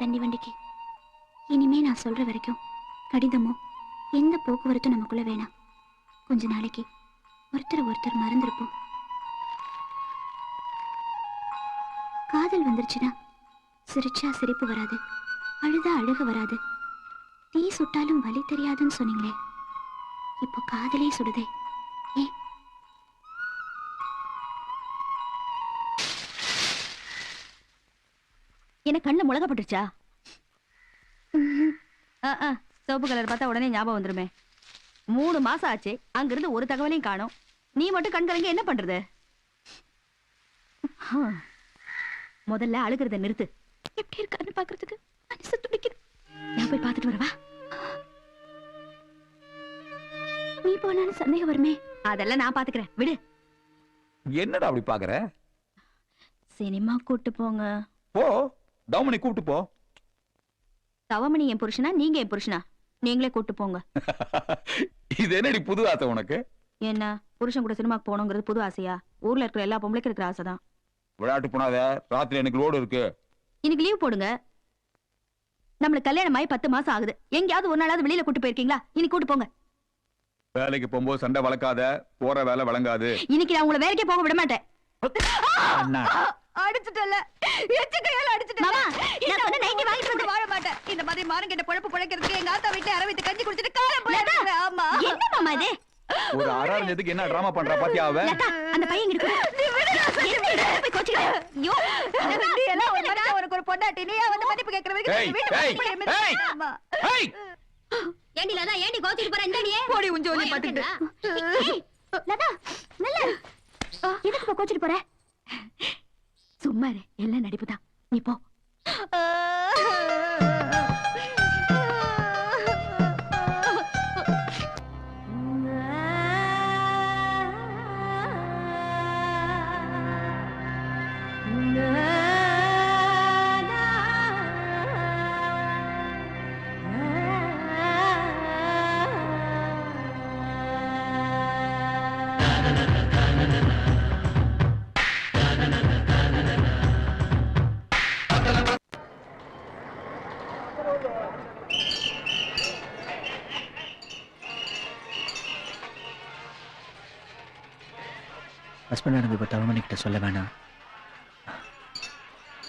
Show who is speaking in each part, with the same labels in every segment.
Speaker 1: தண்ணி வண்டிக்கு. இனிமே நான் சொல்ற வரைக்கும் கடிதமோ எந்த போக்குவரத்தும் நமக்குள்ள வேணாம். கொஞ்ச நாளைக்கு ஒருத்தர் ஒருத்தர் மறந்துருப்போம். காதல் வந்துருச்சுன்னா சிரிச்சா சிரிப்பு வராது அழுதா அழுக வராது. தீ சுட்டாலும் வலி தெரியாதுன்னு சொன்னீங்களே இப்போ காதலே சுடுதே.
Speaker 2: கண்ணுல முளக பட்டுருச்சா சிவப்பு கலர் பார்த்தா உடனே ஞாபகம் வந்துருமே. மூணு மாசம் ஆச்சு அங்கிருந்து ஒரு தகவலையும் காணோம். நீ மட்டும் கண் கலங்கி என்ன பண்றது. முதல்ல அழுகிறத நிறுத்து.
Speaker 1: எப்படி இருக்காருன்னு பாக்குறதுக்கு மனசு துடிக்குது.
Speaker 2: நான் போய் பார்த்துட்டு வரவா?
Speaker 1: நீ போனாலும் சந்தேகம் வருமே.
Speaker 2: அதெல்லாம் நான் பாத்துக்கிறேன் விடு.
Speaker 3: என்னடா அப்படி பாக்குற
Speaker 2: சினிமா கூட்டு போங்க.
Speaker 3: போ. டவுமணி கூப்பிட்டு போ.
Speaker 2: தவமணி என் புருஷனா? நீங்க என் புருஷனா? நீங்களே கூட்டு போங்க.
Speaker 3: இது என்னடி புது ஆசை உனக்கு?
Speaker 2: என்ன? புருஷன் கூட சினிமாக்கு போகணுங்கிறது புது ஆசையா? ஊர்ல இருக்கிற எல்லா பொம்பளைக்கும் இருக்கிற ஆசைதான்.
Speaker 3: விளையாட்டு போனாத. ராத்திரி எனக்கு லோடு இருக்கு.
Speaker 2: இன்னைக்கு லீவ் போடுங்க. நம்மளுக்கு கல்யாணம் ஆகி பத்து மாசம் ஆகுது. எங்கேயாவது ஒரு நாளாவது வெளியில கூட்டு போயிருக்கீங்களா? இன்னைக்கு கூட்டு போங்க.
Speaker 3: வேலைக்கு போகும்போது சண்டை வளர்க்காத. போற வேலை வழங்காது.
Speaker 2: இன்னைக்கு நான் உங்களை வேலைக்கே போக விட மாட்டேன். அடிச்சுட்டல எச்சு கையால அடிச்சுட்டல
Speaker 1: நான் சொன்ன நைட்டி வாங்கிட்டு
Speaker 2: வந்து வாழ மாட்டேன். இந்த மாதிரி மானம் கெட்ட பொழப்பு பொழைக்கிறதுக்கு எங்க ஆத்தா வீட்டுல அரவித்து கஞ்சி குடிச்சிட்டு காலம் போயிருவேன் ஆமா.
Speaker 1: என்ன மாமா இது?
Speaker 3: ஒரு அறாஞ்சதுக்கு என்ன டிராமா பண்றா பாத்தியா அவ?
Speaker 1: லதா அந்த பையன் இங்க போய் கோச்சுக்கிற? ஐயோ
Speaker 2: நீ எல்லாம் ஒரு மனுஷன், உனக்கு ஒரு பொண்டாட்டி. நீயா வந்து மன்னிப்பு கேட்கிற வரைக்கும் வீட்டு
Speaker 3: ஏய், ஏய்.
Speaker 1: ஏண்டி லதா ஏண்டி கோச்சிட்டு போற? இந்த நீ
Speaker 2: போடி ஜோலி பாத்துக்கிட்டு
Speaker 1: ஏய், லதா நல்ல எதுக்கு கோச்சிட்டு போற?
Speaker 2: சும்மா இரு. எல்லாம் நடிப்புதான். நீ போ.
Speaker 4: ஹஸ்பண்ட் நடந்து இப்போ தவமணி கிட்ட சொல்ல வேணாம்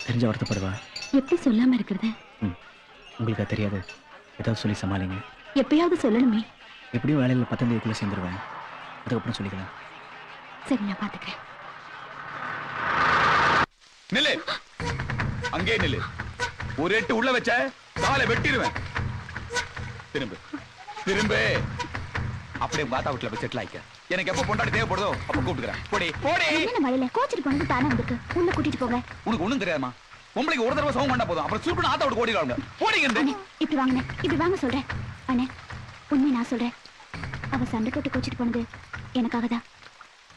Speaker 4: தெரிஞ்ச வருத்தப்படுவா
Speaker 1: எப்படி சொல்லாம இருக்கிறது?
Speaker 4: உங்களுக்கு அது தெரியாது. ஏதாவது சொல்லி சமாளிங்க.
Speaker 1: எப்பயாவது சொல்லணுமே.
Speaker 4: எப்படியும் வேலையில் பத்தாம் தேதிக்குள்ளே சேர்ந்துருவேன். அதுக்கப்புறம் சொல்லிக்கலாம்.
Speaker 1: சரி நான் பாத்துக்கிறேன்.
Speaker 3: நில்லு. அங்கே நில்லு. ஒரு எட்டு உள்ள வச்ச காலை வெட்டிடுவேன். திரும்ப. திரும்ப. அப்படியே பாத்தா வீட்டுல போய் செட்டில் ஆயிக்க. எனக்கு எப்ப பொண்டாடி தேவைப்படுதோ அப்ப கூப்பிட்டுக்கிறேன். போடி. போடி.
Speaker 1: என்ன மழையில கோச்சிட்டு போனது தானே வந்திருக்கு உள்ள கூட்டிட்டு போங்க.
Speaker 3: உனக்கு ஒண்ணும் தெரியாதுமா. பொம்பளைக்கு ஒரு தடவை சோகம் பண்ணா போதும். அப்புறம் சுருட்டு ஆத்தா விட்டு ஓடிடுவாங்க. போடிங்க.
Speaker 1: அண்ணே இப்படி வாங்கண்ணே. இப்படி வாங்க சொல்றேன். அண்ணே உண்மை நான் சொல்றேன். அவ சண்டை போட்டு கோச்சிட்டு போனது எனக்காக தான்.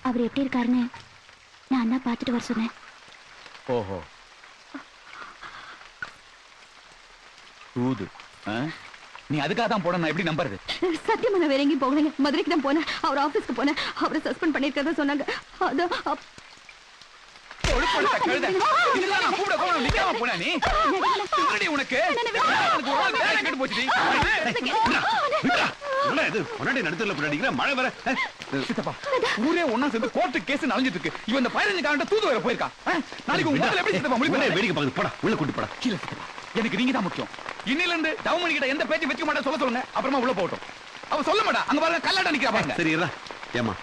Speaker 1: அவர் எப்படி இருக்காருன்னு நான் தான் பார்த்துட்டு வர சொன்னேன்.
Speaker 3: ஓஹோ. தூது ஆ? நீ அதுக்காக தான் போட நான் எப்படி நம்புறது?
Speaker 2: சத்தியமா நான் வேற எங்கேயும் போகலைங்க. மதுரைக்கு தான் போனேன். அவர் ஆபீஸ்க்கு போனேன். அவரை சஸ்பெண்ட் பண்ணிருக்கதா சொன்னாங்க. அது
Speaker 3: போனா
Speaker 5: மழை வர
Speaker 3: சித்தப்பா, ஊரே ஒண்ணா சேர்ந்து கோர்ட்டு கேஸ் அலைஞ்சிட்டு இருக்கு. இவன் இந்த பதினஞ்சு காரண்ட தூது வர போயிருக்கா? நாளைக்கு உங்க முதல்ல எப்படி சித்தப்பா முடிவு?
Speaker 5: வேடிக்கை பார்த்து போடா. உள்ள கூட்டு போடா.
Speaker 3: கீழே சித்தப்பா. எனக்கு நீங்க தான் முக்கியம் இன்னில இருந்து டவுமணி கிட்ட எந்த பேச்சு வச்சுக்க மாட்டேன் சொல்ல சொல்லுங்க அப்புறமா உள்ள போகட்டும் அவ சொல்ல மாட்டா அங்க பாருங்க கல்லாட்ட நிக்கிறா பாருங்க
Speaker 5: சரி ஏமா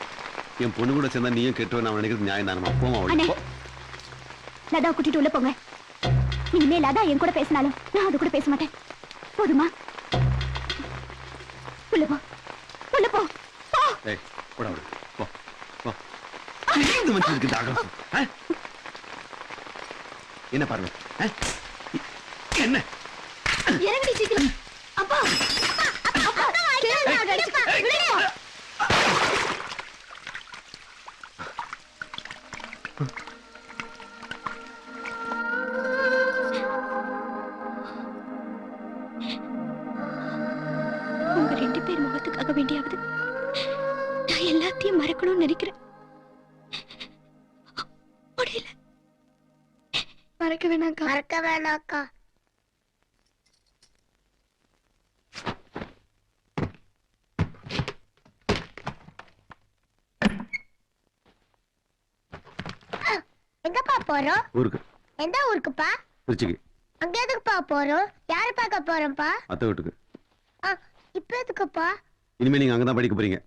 Speaker 5: என் பொண்ணு கூட சேர்ந்தா நீயும் கெட்டுவ நான் நினைக்கிறது நியாயம் தானமா போமா அவளுக்கு
Speaker 1: லதா கூட்டிட்டு உள்ள போங்க இனிமே லதா என் கூட பேசினாலும் நான் அது கூட பேச மாட்டேன் போதுமா உள்ள போ உள்ள போ போ
Speaker 5: ஏய் போடா அவரு போ போ இந்த? என்ன பாருங்க
Speaker 1: இறங்கடி சீக்கிரம். அப்பா உங்க ரெண்டு பேர் முகத்துக்காக வேண்டியாவது நான் எல்லாத்தையும் மறக்கணும்னு நினைக்கிறேன். மறக்க வேணாக்கா
Speaker 6: மறக்க வேணாக்கா போறோம்?
Speaker 5: ஊருக்கு.
Speaker 6: எந்த ஊருக்குப்பா?
Speaker 5: திருச்சிக்கு.
Speaker 6: அங்க எதுக்குப்பா போறோம்? யார பார்க்க போறோம்ப்பா?
Speaker 5: அத்தை வீட்டுக்கு.
Speaker 6: ஆ, இப்ப எதுக்குப்பா?
Speaker 5: இனிமே நீங்க அங்கதான் படிக்க போறீங்க.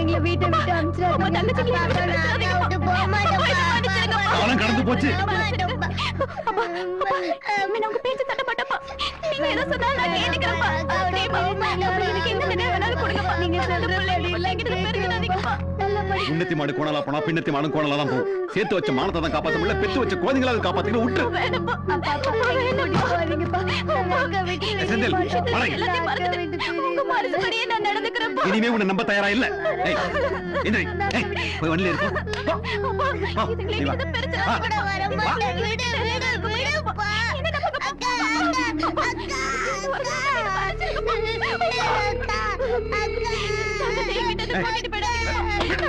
Speaker 6: எங்களை வீட்டை விட்டு
Speaker 5: காலம் கடந்து போச்சு.
Speaker 1: உங்க பேச்சு தட்ட மாட்டப்பா நீங்க எதை சொன்னாலும் நான் கேட்டுக்கிறேன்ப்பா. அப்படியே எனக்கு என்ன நினைவு வேணாலும் கொடுங்கப்பா. நீங்க நல்ல பிள்ளை பிள்ளைங்கிட்ட பெருகிறாதீங்கப்பா
Speaker 5: முன்னத்தி மாடு கோணலா போனா பின்னத்தி மாடு கோணலா தான் போகும். சேர்த்து வச்ச மானத்தை தான் காப்பாத்த முடியல பெத்து வச்ச குழந்தைங்களாவது காப்பாத்தீங்க விட்டு செந்தில், இனிமே உன்னை நம்ப தயாரா இல்ல. போய் வண்டியில இருக்கும்
Speaker 6: அக்கா அக்கா அக்கா
Speaker 5: ஏய்,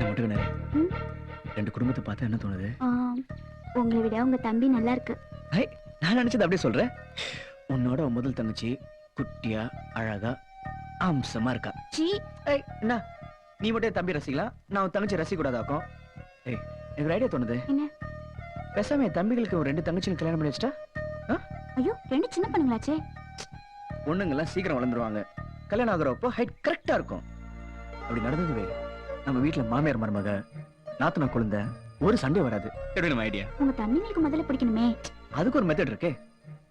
Speaker 4: மட்டும் நேரம்
Speaker 1: ம்?
Speaker 4: ரெண்டு குடும்பத்தை பார்த்தா என்ன தோணுது?
Speaker 1: உங்களை விட உங்க தம்பி நல்லா இருக்கு.
Speaker 4: நான் நினைச்சது அப்படியே சொல்றேன். உன்னோட உன் முதல் தங்கச்சி குட்டியா அழகா அம்சமா இருக்கா.
Speaker 1: சீ
Speaker 4: ஏய் என்ன? நீ மட்டும் என் தம்பி ரசிக்கலாம் நான் உன் தங்கச்சி ரசிக்க கூடாதாக்கும் ஏய் எனக்கு ஐடியா தோணுது.
Speaker 1: என்ன?
Speaker 4: பேசாம என் தம்பிகளுக்கு ஒரு ரெண்டு தங்கச்சியும் கல்யாணம் பண்ணி வச்சிட்டா?
Speaker 1: ஐயோ ரெண்டு சின்ன பண்ணுங்களாச்சே.
Speaker 4: பொண்ணுங்கெல்லாம் சீக்கிரம் வளர்ந்துருவாங்க. கல்யாணம் ஆகுறப்போ ஹைட் கரெக்டா இருக்கும். அப்படி நடந்ததுவே நம்ம வீட்ல மாமியார் மருமக நாத்தனா குழந்தை ஒரு சண்டே வராது. எப்படி நம்ம ஐடியா
Speaker 1: உங்க தம்பிங்களுக்கு முதல்ல பிடிக்கணுமே.
Speaker 4: அதுக்கு ஒரு மெத்தட் இருக்கே.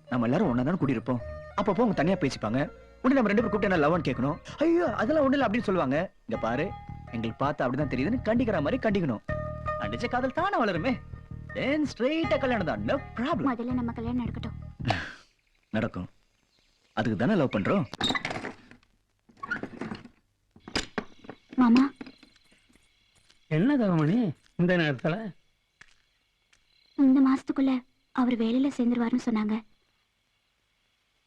Speaker 4: நம்ம எல்லாரும் ஒன்னா தான் குடியிருப்போம். அப்பப்போ அவங்க தனியா பேசிப்பாங்க. உடனே நம்ம ரெண்டு பேரும் கூப்பிட்டு என்ன லவ்னு கேட்கணும். ஐயோ அதெல்லாம் ஒண்ணு இல்ல அப்படின்னு சொல்லுவாங்க. இங்க பாரு எங்களுக்கு பார்த்தா அப்படிதான் தெரியுதுன்னு கண்டிக்கிற மாதிரி கண்டிக்கணும். அடிச்ச காதல் தானே வளருமே. தென் ஸ்ட்ரெயிட்டா கல்யாணம் தான். நோ ப்ராப்ளம்
Speaker 1: முதல்ல நம்ம கல்யாணம் நடக்கட்டும்.
Speaker 4: நடக்கும். அதுக்கு தானே லவ் பண்றோம்.
Speaker 1: மாமா.
Speaker 7: என்ன தவமணி இந்த நேரத்துல?
Speaker 1: இந்த மாசத்துக்குள்ள அவர் வேலையில சேர்ந்துருவாருன்னு சொன்னாங்க.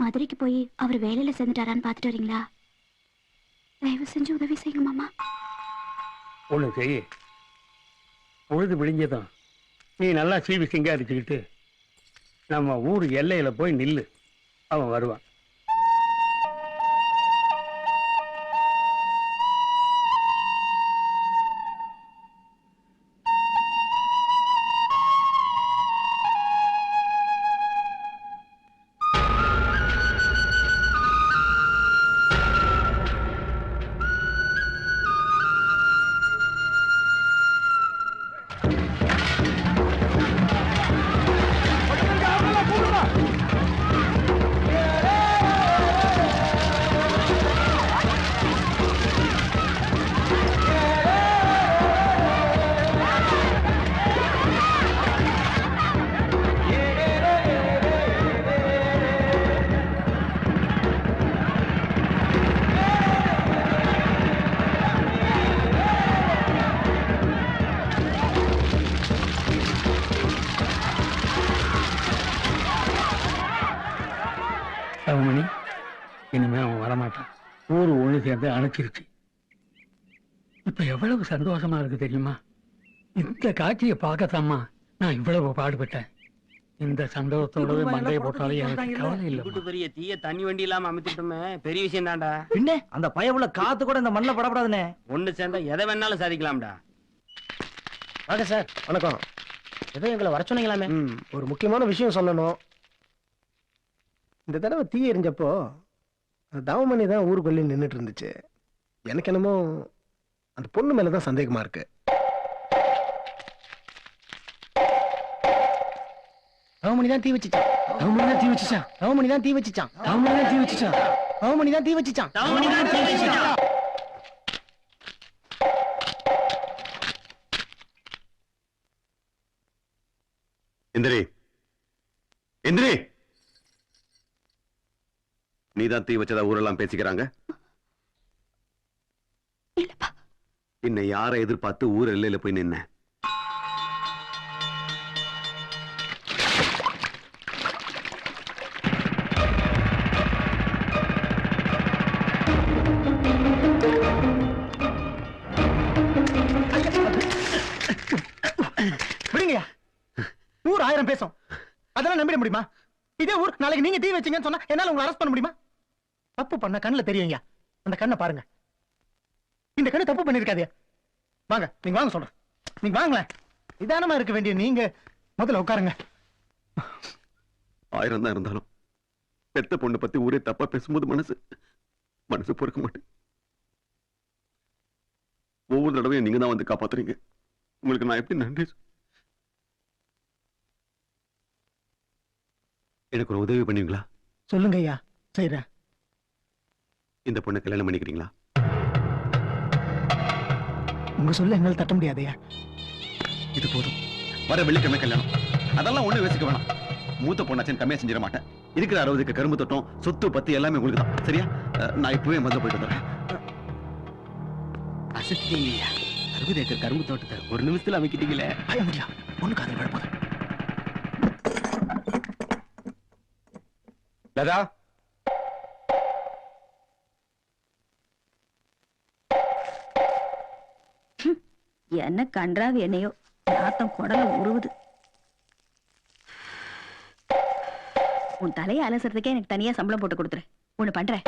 Speaker 1: மதுரைக்கு போய் அவர் வேலையில சேர்ந்துட்டாரான்னு பார்த்துட்டு வரீங்களா? தயவு செஞ்சு உதவி செய்யுங்க மாமா.
Speaker 7: ஒண்ணு செய் பொழுது விழிஞ்சதும் நீ நல்லா சீவி சிங்காரிச்சுக்கிட்டு நம்ம ஊர் எல்லையில போய் நில்லு. அவன் வருவான். சேர்ந்து அணைச்சிருச்சு இப்ப எவ்வளவு சந்தோஷமா இருக்கு தெரியுமா? இந்த காட்சியை பார்க்கத்தாம்மா நான் இவ்வளவு பாடுபட்டேன். இந்த சந்தோஷத்தோட மண்டையை போட்டாலும் எனக்கு கவலை இல்லை
Speaker 8: பெரிய தீய தண்ணி வண்டி இல்லாம அமைச்சிட்டோமே. பெரிய விஷயம் தான்டா.
Speaker 4: பின்ன? அந்த பயவுல காத்து கூட இந்த மண்ணில் படப்படாதுனே.
Speaker 8: ஒண்ணு சேர்ந்தா எதை வேணாலும் சாதிக்கலாம்டா.
Speaker 9: வாங்க சார் வணக்கம். ஏதோ எங்களை வர சொன்னீங்களாமே. ஒரு முக்கியமான விஷயம் சொல்லணும். இந்த தடவை தீ எரிஞ்சப்போ தவமணி தான் ஊருக்குள்ளே நின்றுட்டு இருந்துச்சு எனக்கு என்னமோ அந்த பொண்ணு மேல தான் சந்தேகமா இருக்கு. தவமணி தான் தீ வச்சுச்சான். தவமணி தான் தீ வச்சுச்சான். தவமணி தான் தீ வச்சுச்சான். தவமணி தான் தீ வச்சுச்சான். தவமணி தான் தீ வச்சுச்சான். தவமணி தான் தீ வச்சுச்சான்.
Speaker 5: எந்திரி எந்திரி நீதான் தீ வச்சதா ஊரெல்லாம் பேசிக்கிறாங்க? இன்னை யாரை எதிர்பார்த்து ஊர் எல்லையில போய் நின்ன?
Speaker 9: ஊர் ஆயிரம் பேசும். அதெல்லாம் நம்பிட முடியுமா? இதே ஊர் நாளைக்கு நீங்க தீ வச்சீங்கன்னு சொன்னா என்னால உங்களை அரெஸ்ட் பண்ண முடியுமா? தப்பு பண்ண கண்ணுல தெரியுங்க அந்த கண்ணை பாருங்க. இந்த கண்ணு தப்பு பண்ணிருக்காதே. வாங்க நீங்க வாங்க சொல்றேன். நீங்க வாங்களேன். நிதானமா இருக்க வேண்டிய நீங்க முதல்ல உட்காருங்க.
Speaker 5: ஆயிரம் தான் இருந்தாலும் பெத்த பொண்ணு பத்தி ஊரே தப்பா பேசும்போது மனசு மனசு பொறுக்க மாட்டேன். ஒவ்வொரு தடவையும் நீங்க தான் வந்து காப்பாத்துறீங்க. உங்களுக்கு நான் எப்படி நன்றி சொ- எனக்கு ஒரு உதவி பண்ணுவீங்களா?
Speaker 9: சொல்லுங்க ஐயா செய்யறேன்
Speaker 5: இந்த பொண்ணை கல்யாணம் பண்ணிக்கிறீங்களா?
Speaker 9: உங்க சொல்ல எங்களால் தட்ட முடியாதையா
Speaker 5: இது போதும். வர வெள்ளிக்கிழமை கல்யாணம். அதெல்லாம் ஒண்ணு யோசிக்க வேணாம். மூத்த பொண்ணாச்சும் கம்மியா செஞ்சிட மாட்டேன். இருக்கிற அறுபதுக்கு கரும்பு தொட்டம் சொத்து பத்து எல்லாமே உங்களுக்கு தான். சரியா? நான் இப்பவே முதல்ல போயிட்டு வந்துடுறேன்.
Speaker 8: அசத்திட்டீங்கய்யா அறுபது ஏக்கர் கரும்பு தோட்டத்தை ஒரு நிமிஷத்துல அமைக்கிட்டீங்களே?
Speaker 9: பய முடியா? ஒண்ணு காதல்
Speaker 3: லதா
Speaker 2: என்ன கன்றாவி என்னையோ? நாத்தம் குடல உருவுது. உன் தலையை அலசுறதுக்கே எனக்கு தனியா சம்பளம் போட்டு கொடுத்துரு. ஒண்ணு பண்றேன்.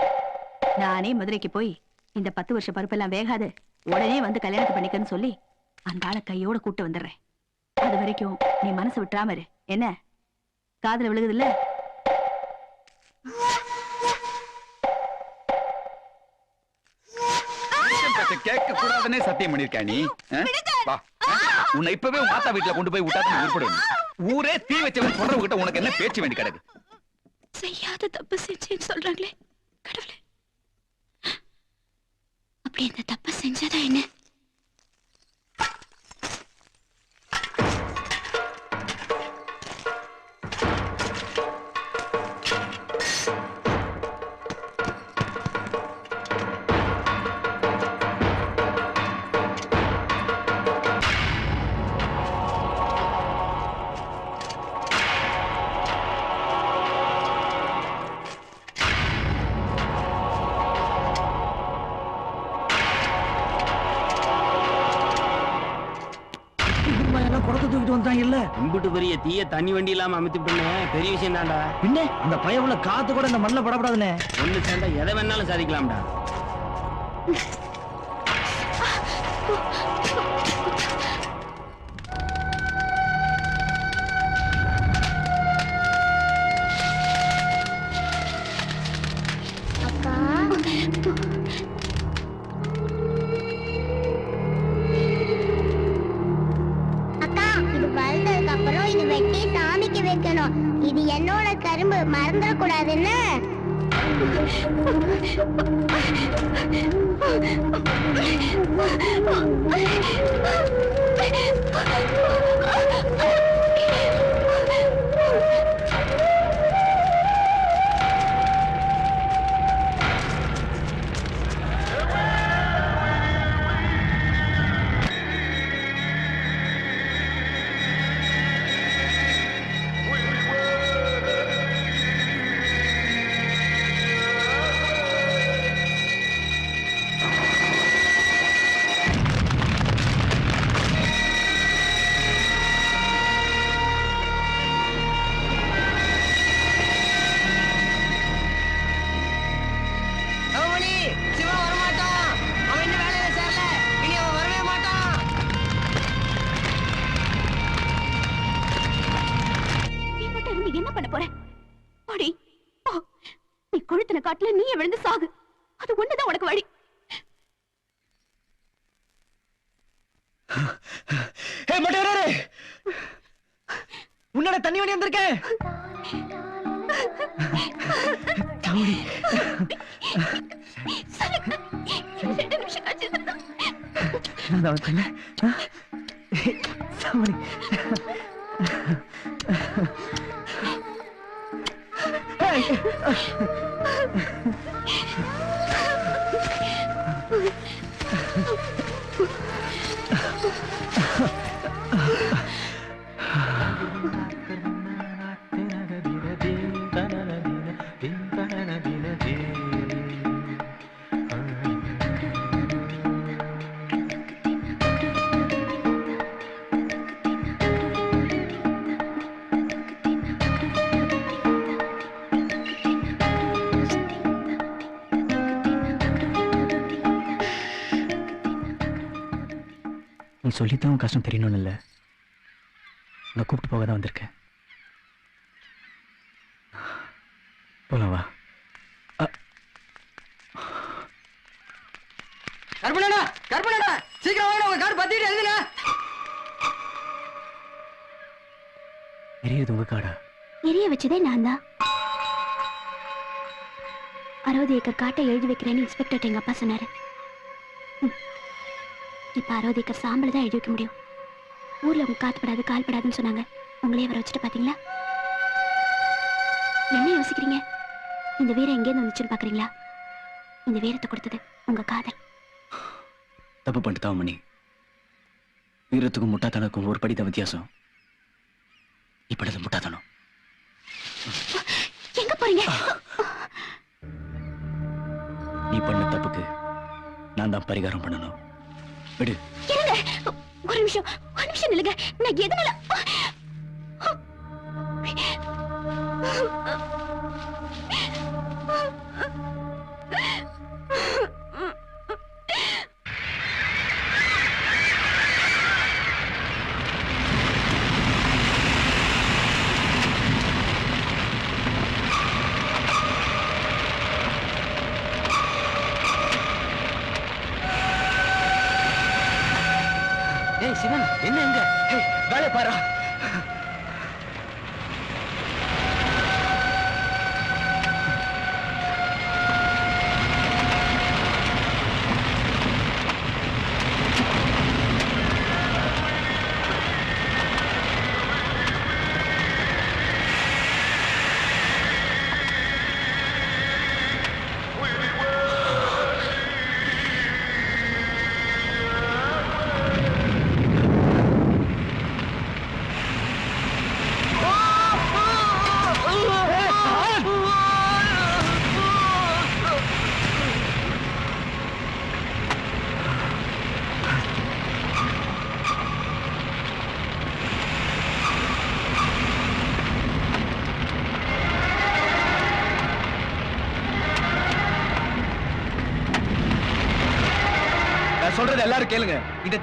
Speaker 2: நானே மதுரைக்கு போய் இந்த பத்து வருஷ பருப்பெல்லாம் வேகாது உடனே வந்து கல்யாணத்தை பண்ணிக்கன்னு சொல்லி அந்த ஆளை கையோட கூட்டு வந்துடுறேன். அது வரைக்கும் நீ மனசு விட்டுறாம இரு. என்ன? இல்ல
Speaker 3: கேட்க கூடாதுன்னே சத்தியம் பண்ணிருக்கா நீ? வா? உன்னை இப்பவே மாத்தா வீட்டுல கொண்டு போய் விட்டா தான் உருப்படும் ஊரே தீ வச்சவன் உனக்கு என்ன பேச்சு வேண்டி கிடக்கு?
Speaker 1: செய்யாத தப்பு செஞ்சேன்னு சொல்றாங்களே கடவுளே. அப்படி இந்த தப்பு என்ன?
Speaker 8: தண்ணி வண்டி இல்லாம அமைத்துட்டோமே பெரிய விஷயம் தான்டா.
Speaker 4: பின்ன அந்த பயவுல காத்து கூட இந்த மண்ணில் படப்படாதுனே.
Speaker 8: ஒண்ணு சேர்ந்தா எதை வேணாலும் சாதிக்கலாம்டா.
Speaker 4: மறந்துடக்கூடாது என்ன Oh, சாமணி நீ தெரியணும்னு இல்லை. உன்னை கூப்பிட்டு போக தான் வந்திருக்கேன். போலாம் வா.
Speaker 10: கற்பனா கற்பனா சீக்கிரம் வாங்க உங்க கார் பத்திட்டு எழுதுல
Speaker 4: எரியுது உங்க காடா.
Speaker 1: எரிய வச்சதே நான் தான் அறுபது ஏக்கர் காட்டை எழுதி வைக்கிறேன்னு இன்ஸ்பெக்டர் எங்க அப்பா சொன்னாரு. இப்ப அறுபது ஏக்கர் சாம்பல் தான் எழுதி வைக்க முடியும். ஊர்ல உங்க காத்துப்படாது கால்படாதுன்னு சொன்னாங்க. உங்களே வர வச்சுட்டு பாத்தீங்களா? என்ன யோசிக்கிறீங்க? இந்த வீரம் எங்கேருந்து வந்துச்சுன்னு பாக்குறீங்களா? இந்த வீரத்தை கொடுத்தது உங்க காதல்.
Speaker 4: தப்பு பண்ணிட்டு மணி. வீரத்துக்கும் முட்டாத்தனுக்கும் ஒரு படி தான் வித்தியாசம். இப்படி முட்டாத்தனம்.
Speaker 1: எங்க போறீங்க?
Speaker 4: நீ பண்ண தப்புக்கு நான் தான் பரிகாரம் பண்ணணும். விடு.
Speaker 1: ஒரு நிமிஷம். நிமிஷம் நிலுங்க நான் எதனால
Speaker 10: சிவன். என்ன எங்க
Speaker 4: வேலை பாரா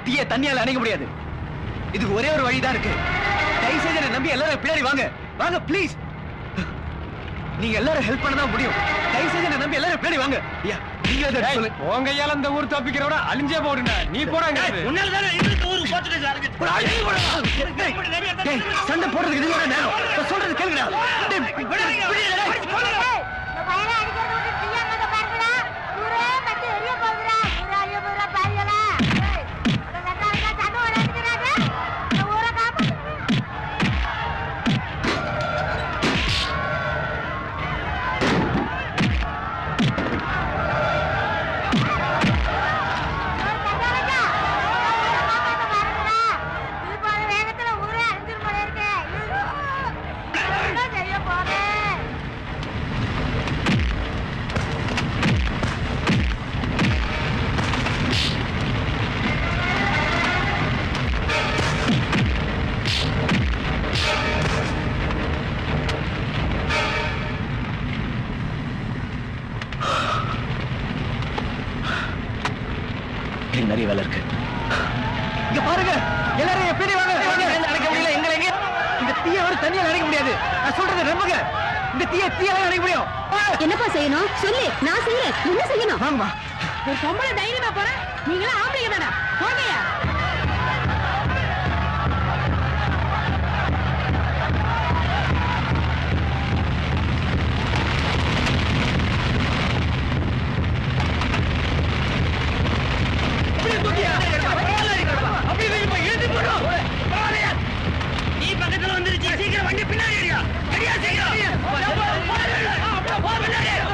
Speaker 4: தீய தண்ணியால அணைக்க முடியாது இதுக்கு ஒரே ஒரு வழிதான் இருக்கு தயவு என்னை நம்பி எல்லாரும் பின்னாடி வாங்க வாங்க ப்ளீஸ் நீங்க எல்லாரும் ஹெல்ப் பண்ண தான் முடியும் தயவு என்னை நம்பி எல்லாரும் பின்னாடி வாங்க ஐயா நீங்க அதை சொல்லு
Speaker 8: உன் கையால இந்த ஊர் தப்பிக்கிறவட அழிஞ்சே போடுங்க நீ போடாங்க
Speaker 4: சண்டை போடுறதுக்கு இது நேரம் சொல்றது கேளுங்கடா
Speaker 11: என்னப்பா செய்யணும்? சொல்லு நான் செய்யறேன். என்ன செய்யணும்?
Speaker 4: வாங்கம்மா.
Speaker 12: ஒரு பொம்பளை தைரியமா போற? நீங்களும் ஆம்பளைங்க தானே. போங்கயா
Speaker 10: நீ பக்கத்துல வந்துருச்சு. சீக்கிரம் வண்டி பின்னாடி அடியா அடியா சீக்கிரம் சீக்கிரம்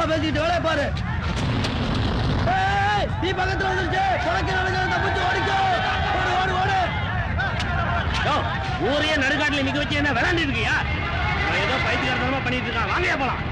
Speaker 10: சும்மா பேசிக்கிட்டு வேலையை பாரு. நீ பக்கத்துல வந்துருச்சு. உனக்கு நடக்கிறது தப்பிச்சு ஓடிக்கோ. ஓடு ஓடு ஓடு. ஊரையே நடுக்காட்டுல நிக்க வச்சு என்ன விளாண்டு இருக்கியா? ஏதோ பைத்தியக்காரத்தனமா பண்ணிட்டு இருக்கான். வாங்கயா போலாம்.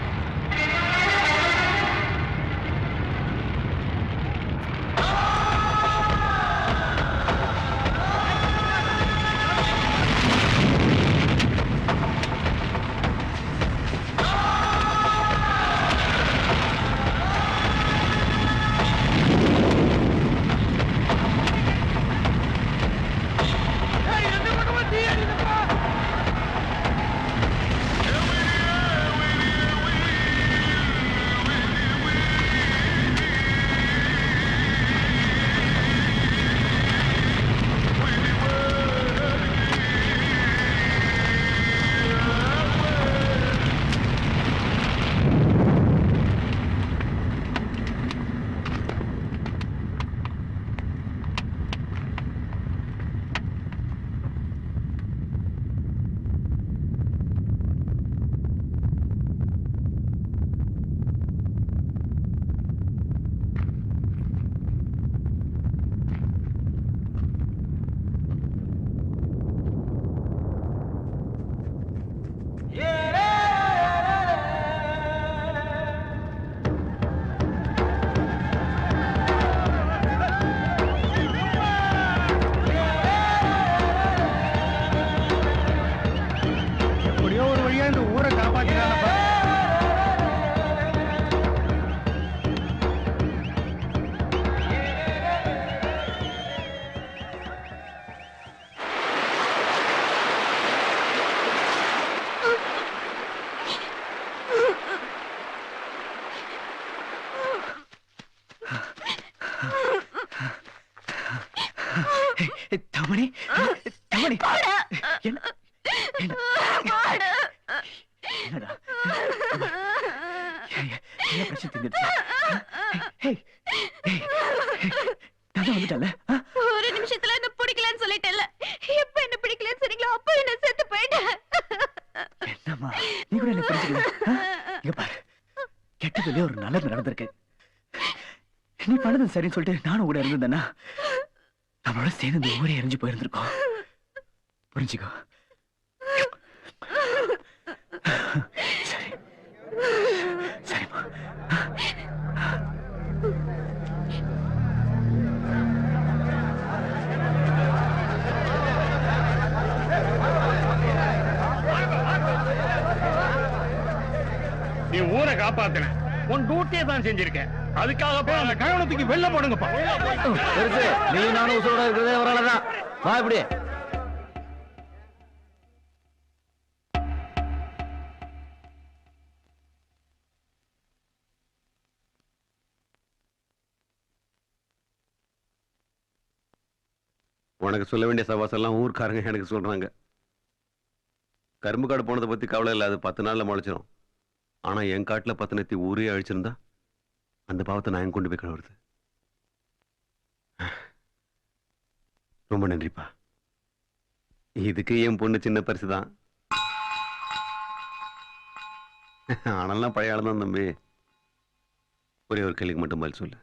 Speaker 4: நீ சரின்னு சொல்லிட்டு நானும் கூட இருந்திருந்தேன்னா நம்மளோட சேர்ந்து இந்த ஊரே எரிஞ்சு போயிருந்திருக்கோம். புரிஞ்சுக்கோ? சரி. சரிம்மா.
Speaker 13: நீ ஊரை காப்பாத்தின. உன் டியூட்டியை தான் செஞ்சிருக்கேன் அதுக்காக அந்த கழகத்துக்கு வெளில போடுங்கப்பா.
Speaker 8: நீ நானும் உசோட இப்படி.
Speaker 5: உனக்கு சொல்ல வேண்டிய சவாசம் எல்லாம் ஊர்க்காரங்க எனக்கு சொல்றாங்க. கரும்பு காடு போனதை பத்தி கவலை இல்லை அது பத்து நாள்ல முளைச்சிரும். ஆனா என் காட்டுல பத்து நேத்தி ஊரே அழிச்சிருந்தா அந்த பாவத்தை நான் கொண்டு போய் கழுவுறது. ரொம்ப நன்றிப்பா. இதுக்கு என் பொண்ணு சின்ன பரிசு தான் ஆனாலும் பழைய ஆள் தான் தம்பி. ஒரே ஒரு கேள்விக்கு மட்டும் பதில் சொல்லு.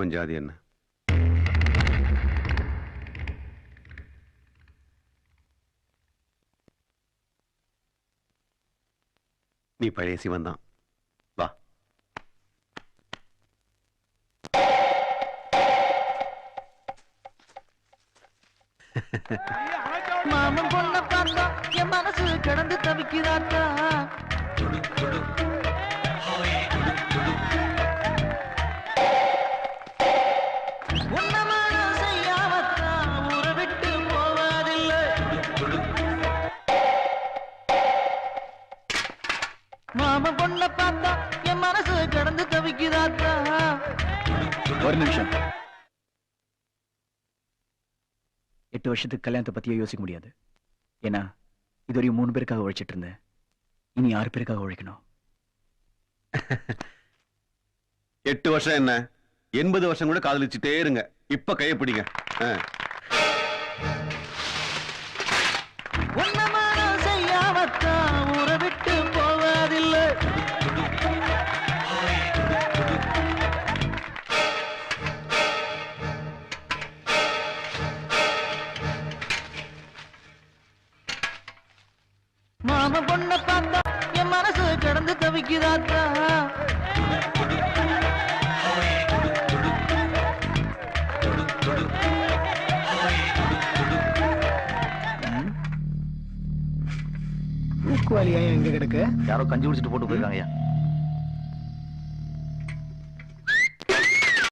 Speaker 5: உன் ஜாதி என்ன? நீ பழைய சிவன் தான்
Speaker 14: மாமன் பொண்ண பார்த்தா என் மனசு கடந்து தவிக்கிறாத்தா உன்னமானம் பொண்ண பார்த்தா என் மனசு கடந்து தவிக்கிறாத்தா
Speaker 4: ஒரு நிமிஷம். எட்டு வருஷத்துக்கு கல்யாணத்தை பத்தியே யோசிக்க முடியாது. ஏன்னா இதுவரையும் மூணு பேருக்காக உழைச்சிட்டு இருந்தேன். இனி ஆறு பேருக்காக உழைக்கணும்.
Speaker 5: எட்டு வருஷம் என்ன? எண்பது வருஷம் கூட காதலிச்சுட்டே இருங்க. இப்ப கையை பிடிங்க.
Speaker 9: இருக்கு.
Speaker 4: யாரோ கஞ்சி குடிச்சிட்டு போட்டு போயிருக்காங்க